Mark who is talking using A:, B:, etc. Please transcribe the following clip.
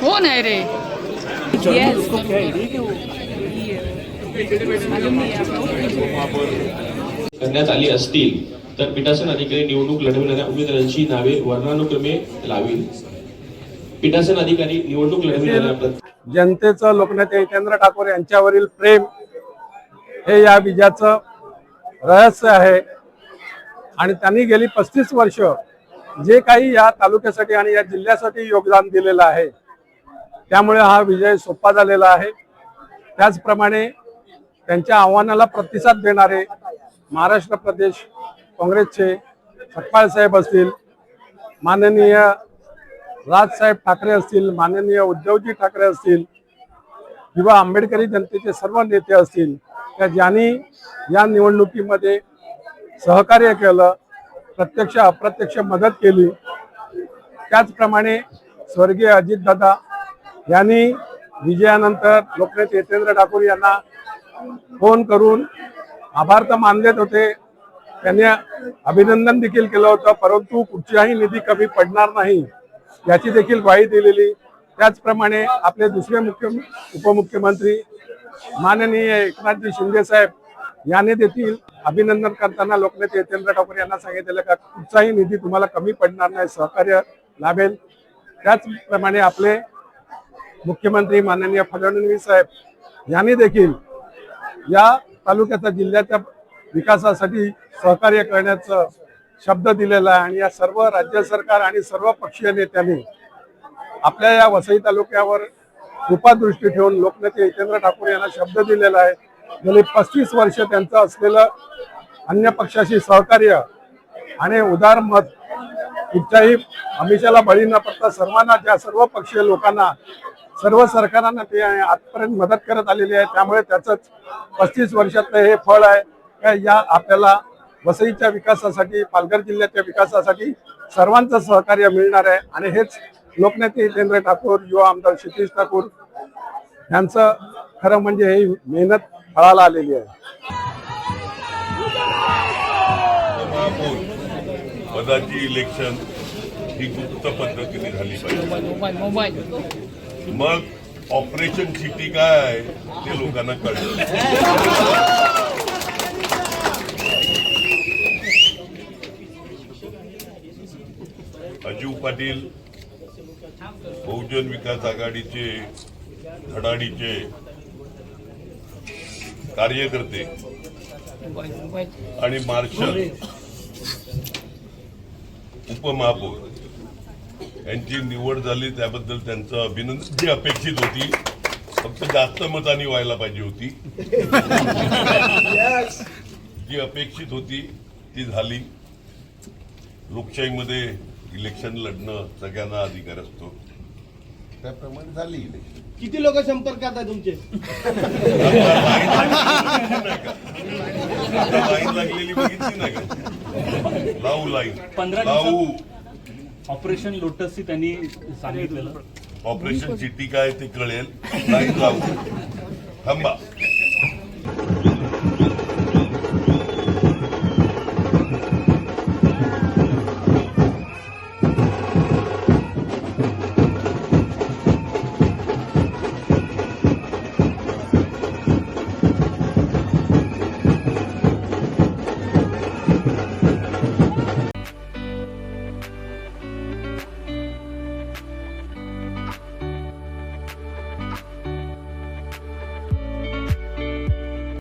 A: कोण आहे रे येस
B: करण्यात आली असतील तर पीठासन अधिकारी निवडणूक लढविणाऱ्या उमेदवारांची नावे वर्णानुक्रमे लावी पीठासन अधिकारी निवडणूक लढविणाऱ्या
C: जनतेचं लोकनेते हितेंद्र ठाकूर यांच्यावरील प्रेम हे या विजयाचं रहस्य आहे. आणि त्यांनी गेली पस्तीस वर्ष जे काही या तालुक्यासाठी आणि या जिल्ह्यासाठी योगदान दिलेलं आहे त्यामुळे हा विजय सोपा झालेला आहे. त्याचप्रमाणे त्यांच्या आव्हानाला प्रतिसाद देणारे महाराष्ट्र प्रदेश काँग्रेसचे सपकाळ साहेब असतील माननीय राजसाहेब ठाकरे असतील माननीय उद्धवजी ठाकरे असतील किंवा आंबेडकरी जनतेचे सर्व नेते असतील त्या ज्यांनी या निवडणुकीमध्ये सहकार्य केलं प्रत्यक्ष अप्रत्यक्ष मदत केली त्याचप्रमाणे स्वर्गीय अजितदादा यांनी विजयानंतर लोकनेते हितेंद्र ठाकूर यांना फोन करून आभार तर मानलेत होते. त्यांनी अभिनंदन देखील केलं होतं परंतु कुठच्याही निधी कमी पडणार नाही याची देखील ग्वाही दिलेली. त्याचप्रमाणे आपले दुसरे मुख्य उपमुख्यमंत्री माननीय एकनाथजी शिंदे साहेब यांनी देखील अभिनंदन करताना लोकनेते हितेंद्र ठाकूर यांना सांगितलेलं का कुठचाही निधी तुम्हाला कमी पडणार नाही सहकार्य लाभेल. त्याचप्रमाणे आपले मुख्यमंत्री माननीय फडणवीस साहेब यांनी देखील या तालुक्याच्या जिल्ह्याच्या विकासासाठी सहकार्य करण्याचं शब्द दिलेला आहे आणि या सर्व राज्य सरकार आणि सर्व पक्षीय नेत्यांनी आपल्या या वसई तालुक्यावर कृपादृष्टी ठेवून लोकनेते हितेंद्र ठाकूर यांना शब्द दिलेला आहे. गेली पस्तीस वर्ष त्यांचं असलेलं अन्य पक्षाशी सहकार्य आणि उदार मत कुठच्याही अमिषाला बळी न पडता सर्वांना त्या सर्व पक्षीय लोकांना सर्व सरकारांना ते आजपर्यंत मदत करत आलेली आहे. त्यामुळे त्याचंच पस्तीस वर्षातलं हे फळ आहे. का या आपल्याला वसईच्या विकासासाठी पालघर जिल्ह्याच्या विकासासाठी सर्वांचं सहकार्य मिळणार आहे. आणि हेच लोकनेते हितेंद्र ठाकूर युवा आमदार क्षितिश ठाकूर यांचं खरं म्हणजे ही मेहनत फळाला आलेली आहे.
D: पदाची इलेक्शन ही गुप्त पद्धतीने झाली पाहिजे. मग ऑपरेशन सिटी काय आहे ते लोकांना कळलं. अजीव पाटील बहुजन विकास आघाडीचे धडाडीचे कार्यकर्ते आणि मार्शल उपमहापौर. यांची निवड झाली त्याबद्दल त्यांचं अभिनंदन. जी अपेक्षित होती फक्त जास्त मतांनी व्हायला पाहिजे होती. जी अपेक्षित होती ती झाली. लोकशाहीमध्ये इलेक्शन लढणं सगळ्यांना अधिकार असतो. त्याप्रमाणे झाली इलेक्शन
E: किती लोक संपर्कात आहे तुमचे?
D: आता लाईन लागलेली बघितली नाही का? लावू लाईन.
F: पंधरा
D: लावू.
F: ऑपरेशन लोटसची त्यांनी सांगितलेलं.
D: ऑपरेशन सिटी काय ते कळेल. लाईन लावू थांबा.